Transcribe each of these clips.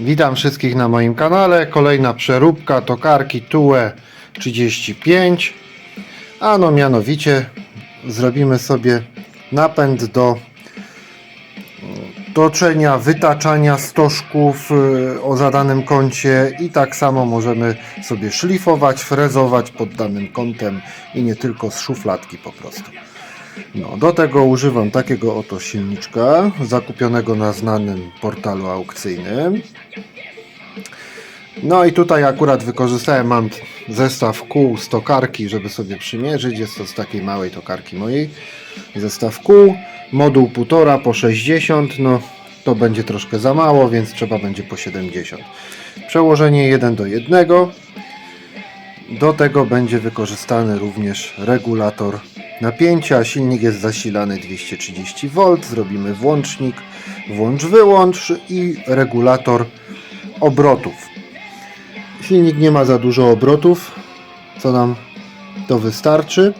Witam wszystkich na moim kanale. Kolejna przeróbka tokarki TUE 35. A no mianowicie zrobimy sobie napęd do toczenia, wytaczania stożków y, o zadanym kącie i tak samo możemy sobie szlifować, frezować pod danym kątem i nie tylko z szufladki po prostu. No, do tego używam takiego oto silniczka, zakupionego na znanym portalu aukcyjnym. No i tutaj akurat wykorzystałem, mam zestaw kół z tokarki, żeby sobie przymierzyć. Jest to z takiej małej tokarki mojej. Zestaw kół, moduł 1,5 po 60, no to będzie troszkę za mało, więc trzeba będzie po 70. Przełożenie 1 do 1. Do tego będzie wykorzystany również regulator napięcia. Silnik jest zasilany 230V. Zrobimy włącznik, włącz-wyłącz i regulator obrotów. Silnik nie ma za dużo obrotów, co nam to wystarczy.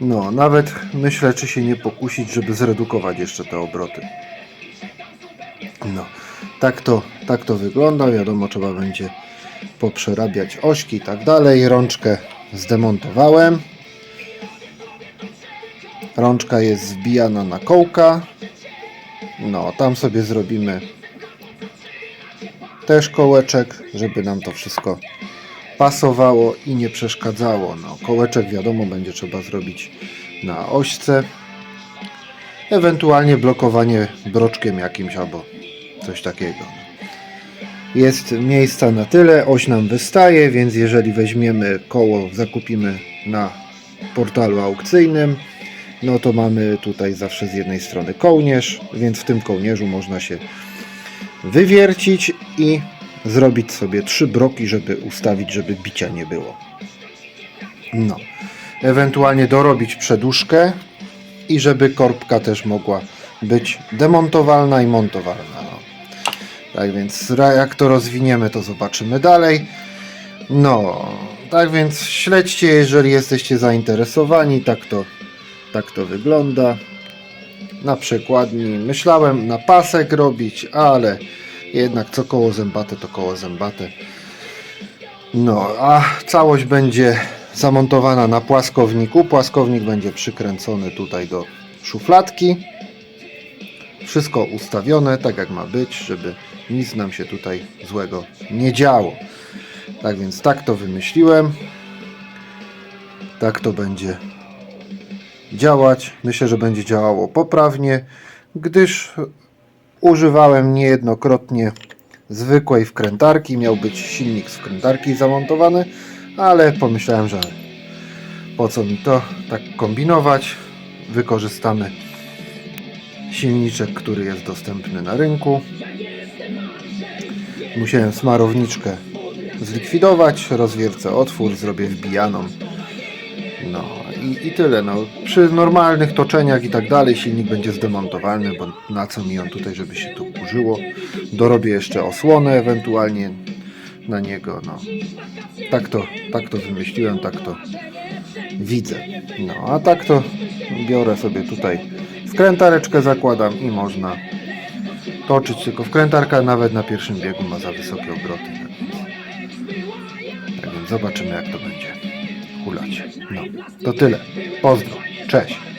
No, nawet myślę, czy się nie pokusić, żeby zredukować jeszcze te obroty. No, tak to, tak to wygląda. Wiadomo, trzeba będzie poprzerabiać ośki i tak dalej. Rączkę zdemontowałem. Rączka jest wbijana na kołka. No, tam sobie zrobimy też kołeczek, żeby nam to wszystko pasowało i nie przeszkadzało. No, kołeczek wiadomo będzie trzeba zrobić na ośce. Ewentualnie blokowanie broczkiem jakimś albo coś takiego. Jest miejsca na tyle, oś nam wystaje, więc jeżeli weźmiemy koło, zakupimy na portalu aukcyjnym, no to mamy tutaj zawsze z jednej strony kołnierz, więc w tym kołnierzu można się wywiercić i zrobić sobie trzy broki, żeby ustawić, żeby bicia nie było. No. Ewentualnie dorobić przeduszkę i żeby korbka też mogła być demontowalna i montowalna. No. Tak więc jak to rozwiniemy, to zobaczymy dalej. No, tak więc śledźcie, jeżeli jesteście zainteresowani. Tak to, tak to wygląda. Na przykładni myślałem na pasek robić, ale jednak co koło zębate, to koło zębate. No, a całość będzie zamontowana na płaskowniku. Płaskownik będzie przykręcony tutaj do szufladki. Wszystko ustawione tak jak ma być, żeby nic nam się tutaj złego nie działo. Tak więc tak to wymyśliłem. Tak to będzie działać. Myślę, że będzie działało poprawnie, gdyż używałem niejednokrotnie zwykłej wkrętarki. Miał być silnik z wkrętarki zamontowany, ale pomyślałem, że po co mi to tak kombinować. Wykorzystamy silniczek, który jest dostępny na rynku. Musiałem smarowniczkę zlikwidować, rozwiercę otwór, zrobię wbijaną. No i, i tyle. No. Przy normalnych toczeniach i tak dalej silnik będzie zdemontowalny, bo na co mi on tutaj, żeby się tu burzyło. Dorobię jeszcze osłonę ewentualnie na niego. No. Tak, to, tak to wymyśliłem, tak to widzę. No a tak to biorę sobie tutaj wkrętareczkę zakładam i można toczyć, tylko wkrętarka nawet na pierwszym biegu ma za wysokie obroty. Tak więc zobaczymy jak to będzie hulać. No, to tyle. Pozdro. Cześć.